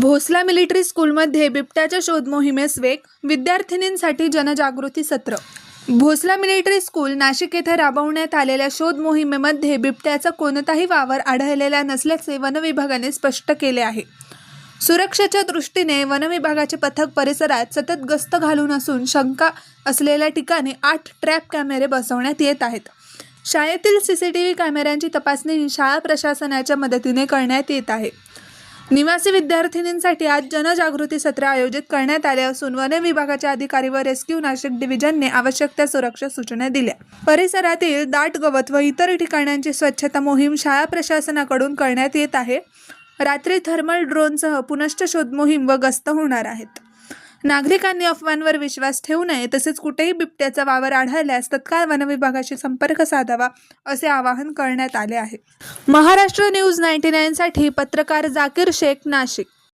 Bhosla military स्कूलमध्ये बिबट्याच्या शोध मोहिमेस वेग विद्यार्थिनींसाठी जनजागृती सत्र. भोसला मिलिटरी स्कूल नाशिक येथे राबवण्यात आलेल्या शोध मोहिमेमध्ये बिबट्याचा कोणताही वावर आढळलेला नसल्याचे वनविभागाने स्पष्ट केले आहे. सुरक्षेच्या दृष्टीने वनविभागाचे पथक परिसरात सतत गस्त घालून असून शंका असलेल्या ठिकाणी आठ ट्रॅप कॅमेरे बसवण्यात येत आहेत. शाळेतील सी सी टी व्ही कॅमेऱ्यांची तपासणी शाळा प्रशासनाच्या मदतीने करण्यात येत आहे. निवासी विद्यार्थिनींसाठी आज जनजागृती सत्र आयोजित करण्यात आले असून वन विभागाच्या अधिकारी व रेस्क्यू नाशिक डिव्हिजनने आवश्यक त्या सुरक्षा सूचना दिल्या. परिसरातील दाट गवत व इतर ठिकाणांची स्वच्छता मोहीम शाळा प्रशासनाकडून करण्यात येत आहे. रात्री थर्मल ड्रोनसह पुनश्च शोध मोहीम व गस्त होणार आहेत. नागरिकांनी अफवांवर विश्वास ठेवू नये तसेच कुठेही बिबट्याचा वावर आढळल्यास तत्काळ वनविभागाशी संपर्क साधावा असे आवाहन करण्यात आले आहे. महाराष्ट्र न्यूज नाईन्टी नाईनसाठी पत्रकार जाकीर शेख नाशिक.